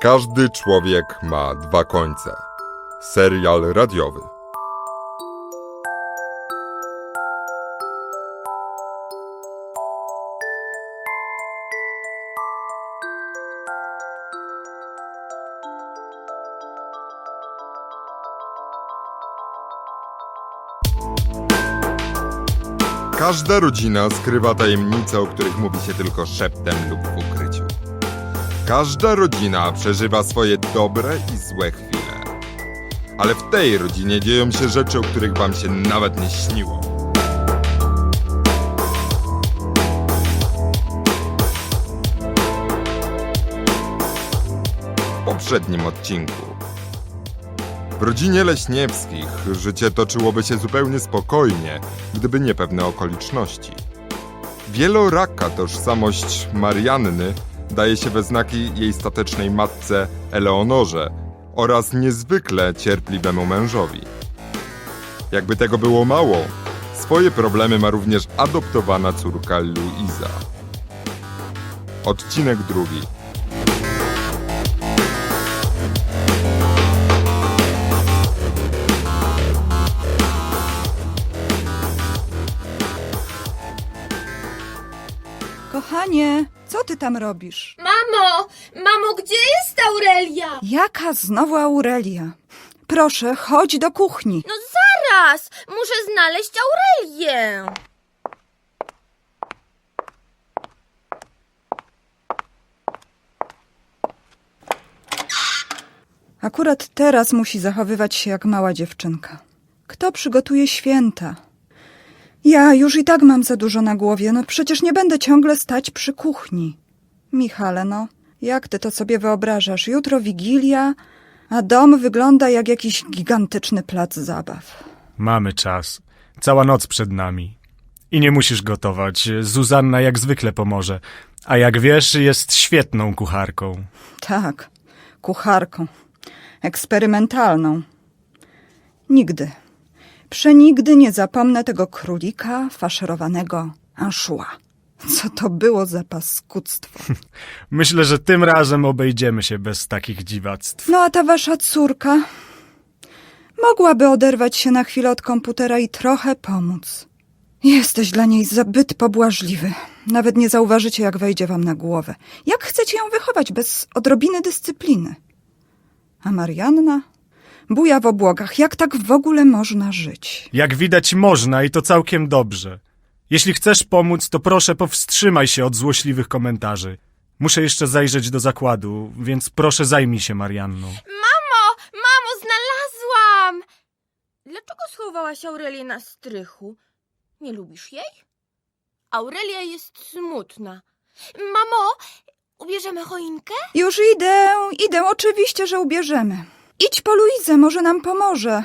Każdy człowiek ma dwa końce. Serial radiowy. Każda rodzina skrywa tajemnice, o których mówi się tylko szeptem lub w ukryciu. Każda rodzina przeżywa swoje dobre i złe chwile. Ale w tej rodzinie dzieją się rzeczy, o których wam się nawet nie śniło. W poprzednim odcinku. W rodzinie Leśniewskich życie toczyłoby się zupełnie spokojnie, gdyby nie pewne okoliczności. Wieloraka tożsamość Marianny daje się we znaki jej statecznej matce Eleonorze oraz niezwykle cierpliwemu mężowi. Jakby tego było mało, swoje problemy ma również adoptowana córka Luiza. Odcinek drugi. Kochanie, co ty tam robisz? Mamo! Mamo, gdzie jest Aurelia? Jaka znowu Aurelia? Proszę, chodź do kuchni. No zaraz! Muszę znaleźć Aurelię! Akurat teraz musi zachowywać się jak mała dziewczynka. Kto przygotuje święta? Ja już i tak mam za dużo na głowie, no przecież nie będę ciągle stać przy kuchni. Michale, no, jak ty to sobie wyobrażasz? Jutro Wigilia, a dom wygląda jak jakiś gigantyczny plac zabaw. Mamy czas. Cała noc przed nami. I nie musisz gotować. Zuzanna jak zwykle pomoże. A jak wiesz, jest świetną kucharką. Tak, kucharką. Eksperymentalną. Nigdy, przenigdy nie zapomnę tego królika faszerowanego anszua. Co to było za paskudztwo? Myślę, że tym razem obejdziemy się bez takich dziwactw. No a ta wasza córka mogłaby oderwać się na chwilę od komputera i trochę pomóc. Jesteś dla niej zbyt pobłażliwy. Nawet nie zauważycie, jak wejdzie wam na głowę. Jak chcecie ją wychować bez odrobiny dyscypliny? A Marianna? Buja w obłogach. Jak tak w ogóle można żyć? Jak widać, można i to całkiem dobrze. Jeśli chcesz pomóc, to proszę powstrzymaj się od złośliwych komentarzy. Muszę jeszcze zajrzeć do zakładu, więc proszę zajmij się Marianną. Mamo! Mamo, znalazłam! Dlaczego schowałaś Aurelię na strychu? Nie lubisz jej? Aurelia jest smutna. Mamo, ubierzemy choinkę? Już idę, idę. Oczywiście, że ubierzemy. Idź po Luizę, może nam pomoże.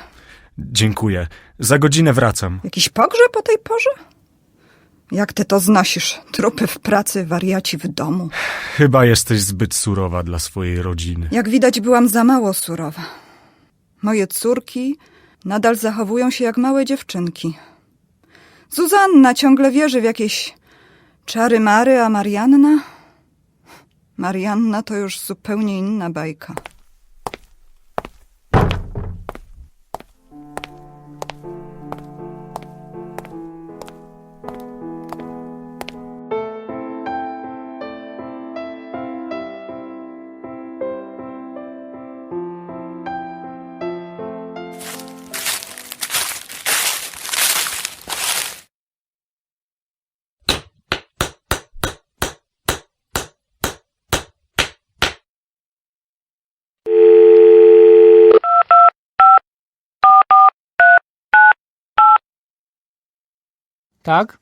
Dziękuję. Za godzinę wracam. Jakiś pogrzeb o tej porze? Jak ty to znosisz? Trupy w pracy, wariaci w domu. Chyba jesteś zbyt surowa dla swojej rodziny. Jak widać, byłam za mało surowa. Moje córki nadal zachowują się jak małe dziewczynki. Zuzanna ciągle wierzy w jakieś czary mary, a Marianna? Marianna to już zupełnie inna bajka. Tak?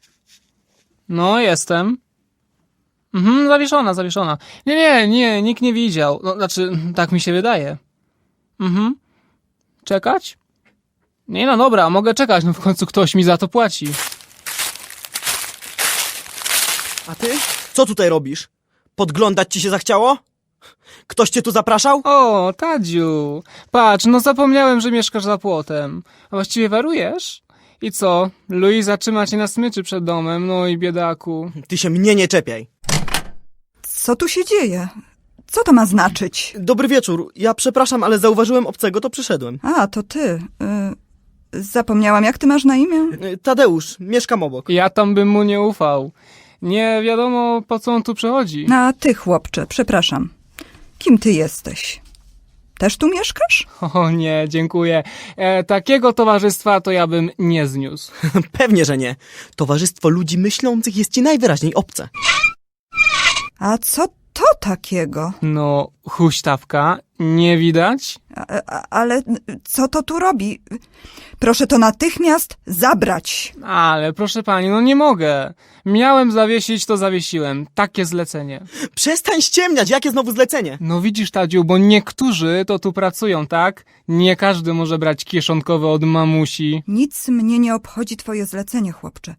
No, jestem. Mhm, zawieszona, zawieszona. Nie, nie, nie, nikt nie widział. No, znaczy, tak mi się wydaje. Mhm. Czekać? Nie no, dobra, mogę czekać, no w końcu ktoś mi za to płaci. A ty? Co tutaj robisz? Podglądać ci się zachciało? Ktoś cię tu zapraszał? O, Tadziu, patrz, no zapomniałem, że mieszkasz za płotem. A właściwie warujesz? I co? Luiza trzyma cię na smyczy przed domem, no i biedaku. Ty się mnie nie czepiaj. Co tu się dzieje? Co to ma znaczyć? Dobry wieczór. Ja przepraszam, ale zauważyłem obcego, to przyszedłem. A, to ty. Y, zapomniałam, jak ty masz na imię? Y, Tadeusz, mieszkam obok. Ja tam bym mu nie ufał. Nie wiadomo, po co on tu przychodzi. A ty, chłopcze, przepraszam. Kim ty jesteś? Też tu mieszkasz? O nie, dziękuję. E, takiego towarzystwa to ja bym nie zniósł. Pewnie, że nie. Towarzystwo ludzi myślących jest ci najwyraźniej obce. A co to takiego? No, huśtawka, nie widać? A, a, ale co to tu robi? Proszę to natychmiast zabrać. Ale proszę pani, no nie mogę. Miałem zawiesić, to zawiesiłem. Takie zlecenie. Przestań ściemniać, jakie znowu zlecenie? No widzisz, Tadziu, bo niektórzy to tu pracują, tak? Nie każdy może brać kieszonkowe od mamusi. Nic mnie nie obchodzi twoje zlecenie, chłopcze.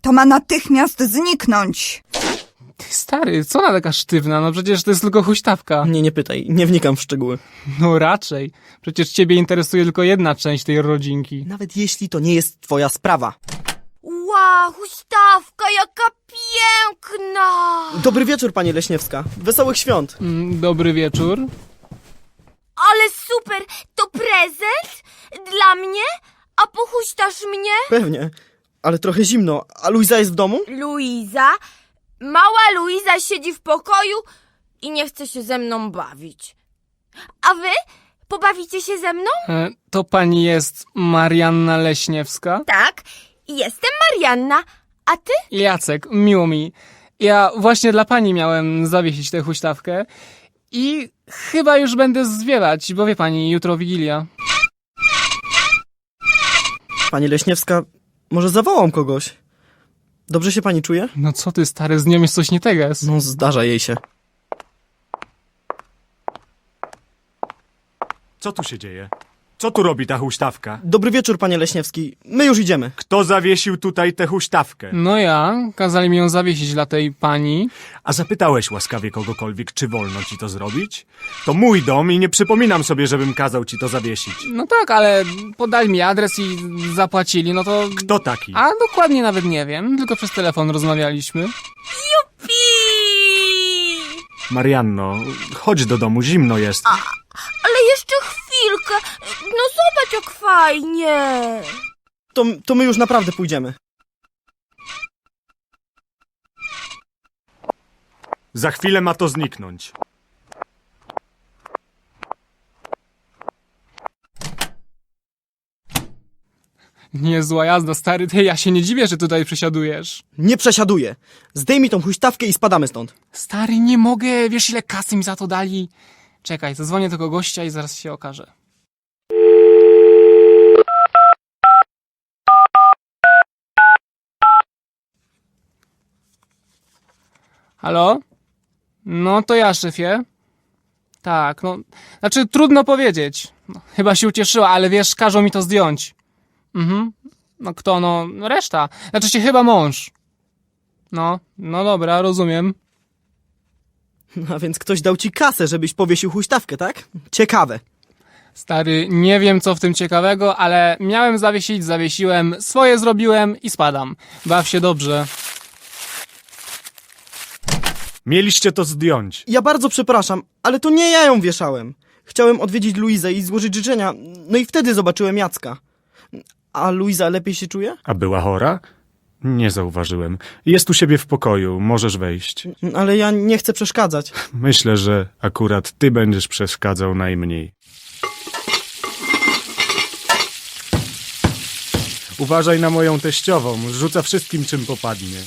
To ma natychmiast zniknąć. Ty stary, co ona taka sztywna? No przecież to jest tylko huśtawka. Nie, nie pytaj, nie wnikam w szczegóły. No raczej. Przecież ciebie interesuje tylko jedna część tej rodzinki. Nawet jeśli to nie jest twoja sprawa. Wow, huśtawka, jaka piękna! Dobry wieczór, pani Leśniewska. Wesołych świąt. Mm, Dobry wieczór. Ale super! To prezent? Dla mnie? A pochuśtasz mnie? Pewnie. Ale trochę zimno. A Luiza jest w domu? Luiza? Mała Luiza siedzi w pokoju i nie chce się ze mną bawić. A wy? Pobawicie się ze mną? E, to pani jest Marianna Leśniewska? Tak, jestem Marianna. A ty? Jacek, miło mi. Ja właśnie dla pani miałem zawiesić tę huśtawkę i chyba już będę zwiewać, bo wie pani, jutro Wigilia. Pani Leśniewska, może zawołam kogoś? Dobrze się pani czuje? No co ty, stary, z nią jest coś nie teges. No, zdarza jej się. Co tu się dzieje? Co tu robi ta huśtawka? Dobry wieczór, panie Leśniewski. My już idziemy. Kto zawiesił tutaj tę huśtawkę? No ja, kazali mi ją zawiesić dla tej pani. A zapytałeś łaskawie kogokolwiek, czy wolno ci to zrobić? To mój dom i nie przypominam sobie, żebym kazał ci to zawiesić. No tak, ale podali mi adres i zapłacili, no to... Kto taki? A dokładnie nawet nie wiem, tylko przez telefon rozmawialiśmy. Pi! Marianno, chodź do domu, zimno jest. Ale jeszcze chwilkę. No zobacz jak fajnie. To, to my już naprawdę pójdziemy. Za chwilę ma to zniknąć. Niezła jazda, stary, ty, ja się nie dziwię, że tutaj przesiadujesz. Nie przesiaduję. Zdejmij tą huśtawkę i spadamy stąd. Stary, nie mogę, wiesz ile kasy mi za to dali? Czekaj, zadzwonię tego gościa i zaraz się okaże. Halo? No to ja, szefie. Tak, no, znaczy trudno powiedzieć. No, chyba się ucieszyła, ale wiesz, każą mi to zdjąć. Mhm. No kto, no, reszta. Znaczy się chyba mąż. No, no dobra, rozumiem. A więc ktoś dał ci kasę, żebyś powiesił huśtawkę, tak? Ciekawe. Stary, nie wiem co w tym ciekawego, ale miałem zawiesić, zawiesiłem, swoje zrobiłem i spadam. Baw się dobrze. Mieliście to zdjąć. Ja bardzo przepraszam, ale to nie ja ją wieszałem. Chciałem odwiedzić Luizę i złożyć życzenia, no i wtedy zobaczyłem Jacka. A Luiza lepiej się czuje? A była chora? Nie zauważyłem. Jest u siebie w pokoju, możesz wejść. Ale ja nie chcę przeszkadzać. Myślę, że akurat ty będziesz przeszkadzał najmniej. Uważaj na moją teściową, rzuca wszystkim czym popadnie.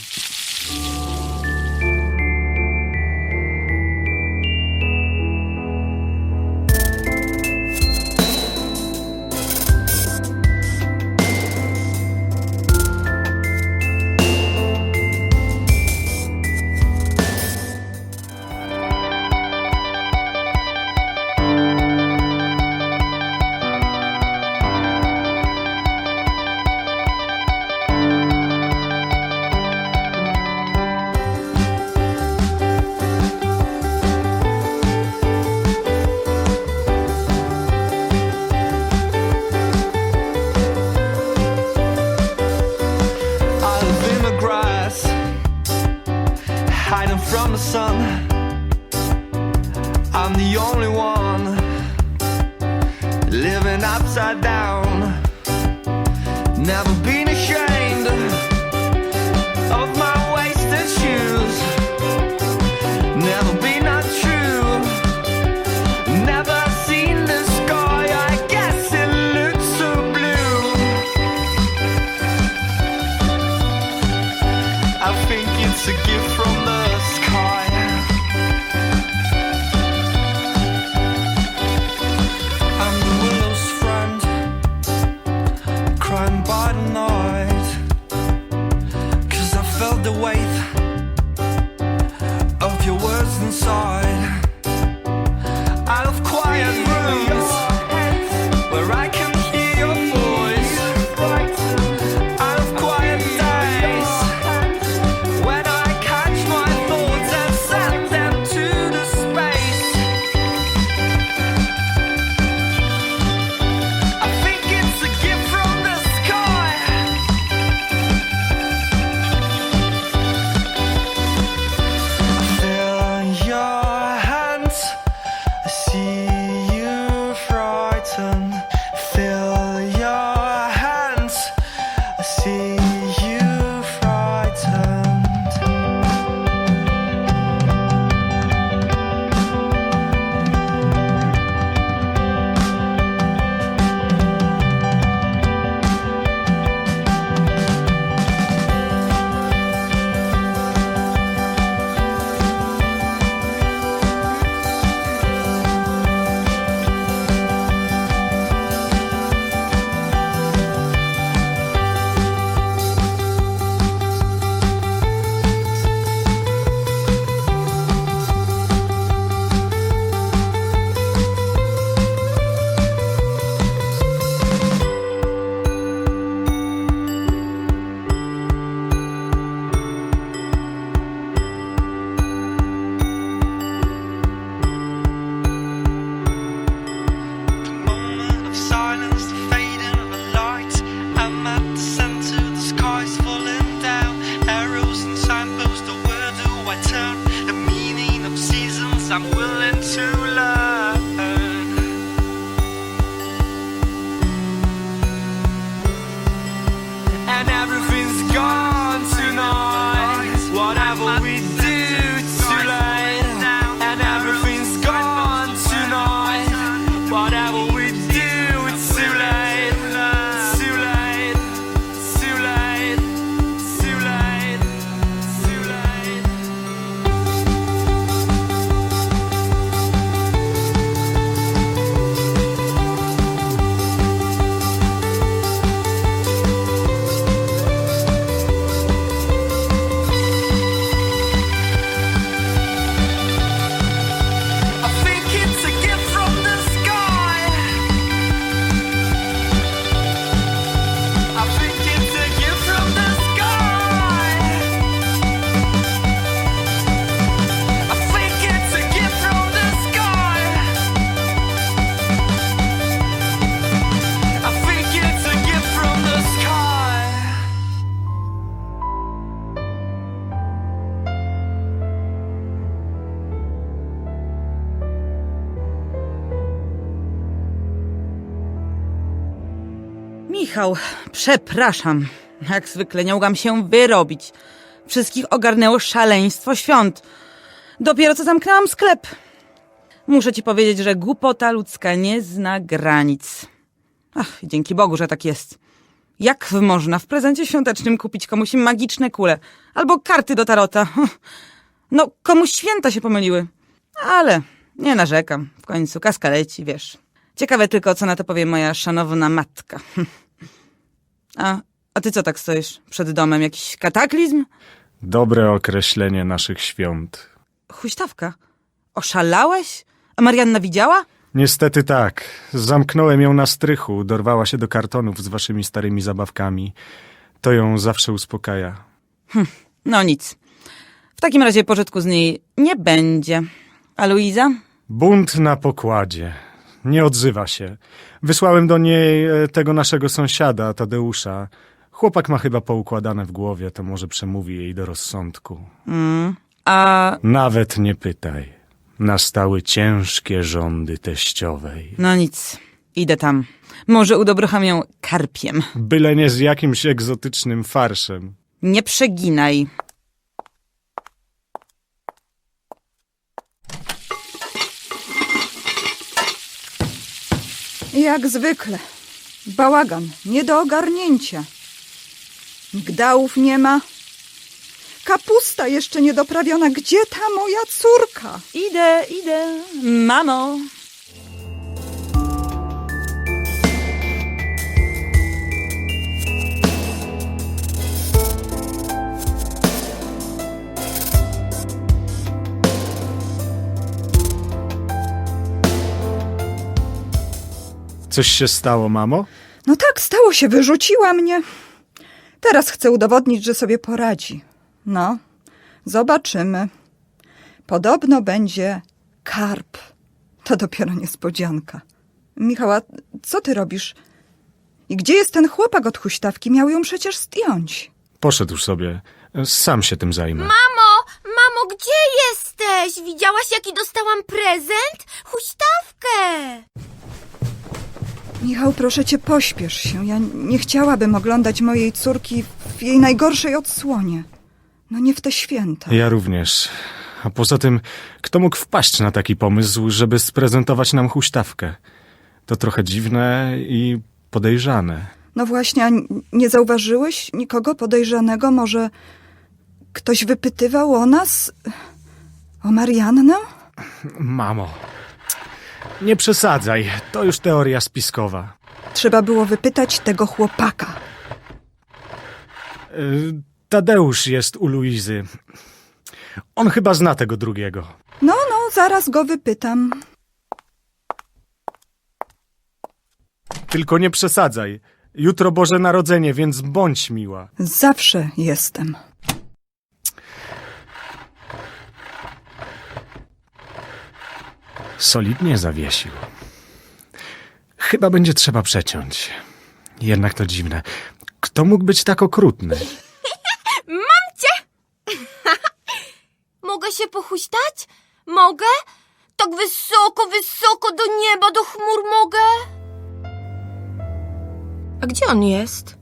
It's a gift from the I'm willing to learn. Michał, przepraszam. Jak zwykle nie mogłam się wyrobić. Wszystkich ogarnęło szaleństwo świąt. Dopiero co zamknęłam sklep. Muszę ci powiedzieć, że głupota ludzka nie zna granic. Ach, dzięki Bogu, że tak jest. Jak można w prezencie świątecznym kupić komuś magiczne kule albo karty do tarota? No, komuś święta się pomyliły. Ale nie narzekam. W końcu kaska leci, wiesz. Ciekawe tylko, co na to powie moja szanowna matka. A, a ty co tak stoisz przed domem? Jakiś kataklizm? Dobre określenie naszych świąt. Huśtawka? Oszalałeś? A Marianna widziała? Niestety tak. Zamknąłem ją na strychu, dorwała się do kartonów z waszymi starymi zabawkami. To ją zawsze uspokaja. No nic. W takim razie pożytku z niej nie będzie. A Luiza? Bunt na pokładzie. Nie odzywa się. Wysłałem do niej e, tego naszego sąsiada, Tadeusza. Chłopak ma chyba poukładane w głowie, to może przemówi jej do rozsądku. A Nawet nie pytaj. Nastały ciężkie rządy teściowej. No nic, idę tam. Może udobrocham ją karpiem. Byle nie z jakimś egzotycznym farszem. Nie przeginaj. Jak zwykle. Bałagan, nie do ogarnięcia. Migdałów nie ma. Kapusta jeszcze niedoprawiona. Gdzie ta moja córka? Idę, idę. Mamo. Coś się stało, mamo? No tak, stało się, wyrzuciła mnie. Teraz chcę udowodnić, że sobie poradzi. No, zobaczymy. Podobno będzie karp. To dopiero niespodzianka. Michała, co ty robisz? I gdzie jest ten chłopak od huśtawki? Miał ją przecież zdjąć. Poszedł sobie. Sam się tym zajmę. Mamo, mamo, gdzie jesteś? Widziałaś, jaki dostałam prezent? Huśtawkę! Michał, proszę cię, pośpiesz się. Ja nie chciałabym oglądać mojej córki w jej najgorszej odsłonie. No nie w te święta. Ja również. A poza tym, kto mógł wpaść na taki pomysł, żeby sprezentować nam huśtawkę? To trochę dziwne i podejrzane. No właśnie, a nie zauważyłeś nikogo podejrzanego? Może ktoś wypytywał o nas? O Mariannę? Mamo, nie przesadzaj. To już teoria spiskowa. Trzeba było wypytać tego chłopaka. Y, Tadeusz jest u Luizy. On chyba zna tego drugiego. No, no, zaraz go wypytam. Tylko nie przesadzaj. Jutro Boże Narodzenie, więc bądź miła. Zawsze jestem. Solidnie zawiesił. Chyba będzie trzeba przeciąć. Jednak to dziwne. Kto mógł być tak okrutny? Mogę się pochuśtać? Mogę? Tak wysoko, wysoko do nieba, do chmur mogę? A gdzie on jest?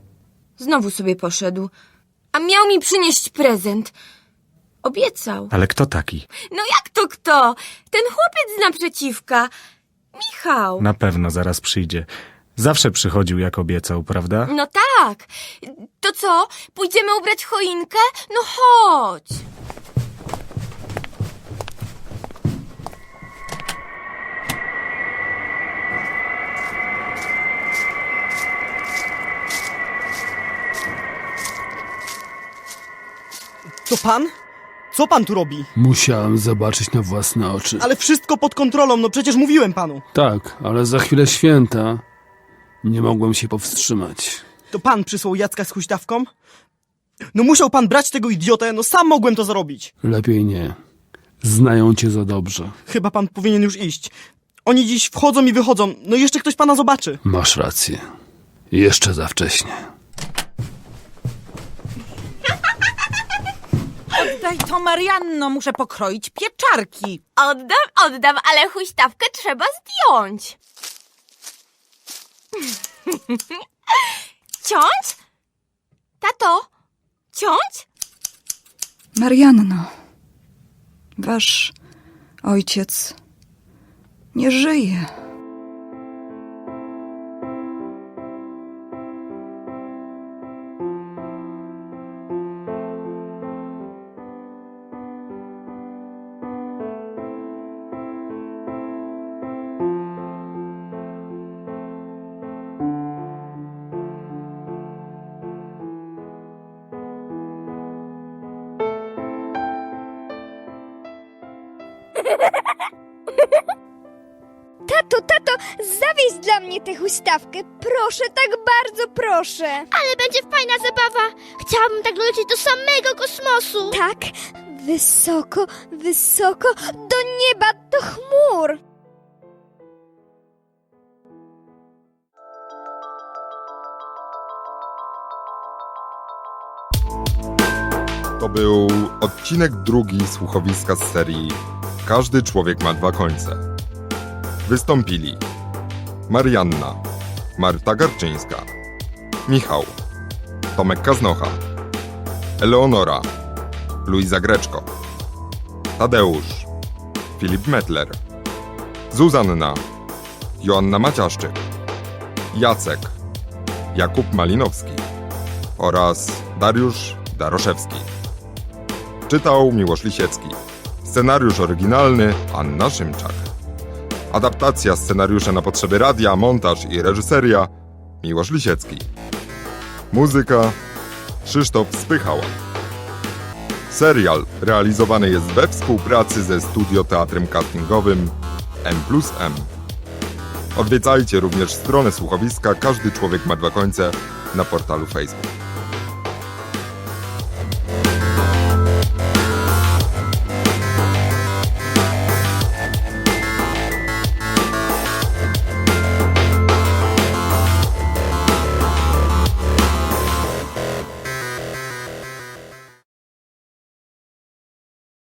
Znowu sobie poszedł. A miał mi przynieść prezent. Obiecał. Ale kto taki? No jak to kto? Ten chłopiec z naprzeciwka. Michał. Na pewno zaraz przyjdzie. Zawsze przychodził jak obiecał, prawda? No tak. To co? Pójdziemy ubrać choinkę? No chodź. To pan? Co pan tu robi? Musiałem zobaczyć na własne oczy. Ale wszystko pod kontrolą, no przecież mówiłem panu. Tak, ale za chwilę święta. Nie mogłem się powstrzymać. To pan przysłał Jacka z huśtawką? No musiał pan brać tego idiotę, no sam mogłem to zrobić. Lepiej nie. Znają cię za dobrze. Chyba pan powinien już iść. Oni dziś wchodzą i wychodzą, no jeszcze ktoś pana zobaczy. Masz rację. Jeszcze za wcześnie. Daj to, Marianno, muszę pokroić pieczarki. Oddam, oddam, ale huśtawkę trzeba zdjąć. Ciąć? Tato, ciąć? Marianno, wasz ojciec nie żyje. Tato, tato, zawieź dla mnie tę huśtawkę. Proszę, tak bardzo proszę. Ale będzie fajna zabawa. Chciałabym tak lecieć do samego kosmosu. Tak, wysoko, wysoko, do nieba, do chmur. To był odcinek drugi słuchowiska z serii Każdy człowiek ma dwa końce. Wystąpili Marianna, Marta Garczyńska, Michał, Tomek Kaznocha, Eleonora, Luiza Greczko, Tadeusz, Filip Metler, Zuzanna, Joanna Maciaszczyk, Jacek, Jakub Malinowski oraz Dariusz Daroszewski. Czytał Miłosz Lisiecki. Scenariusz oryginalny Anna Szymczak. Adaptacja scenariusza na potrzeby radia, montaż i reżyseria Miłosz Lisiecki. Muzyka Krzysztof Spychała. Serial realizowany jest we współpracy ze Studio Teatrem Castingowym M M. Odwiedzajcie również stronę słuchowiska Każdy Człowiek ma dwa końce na portalu Facebook.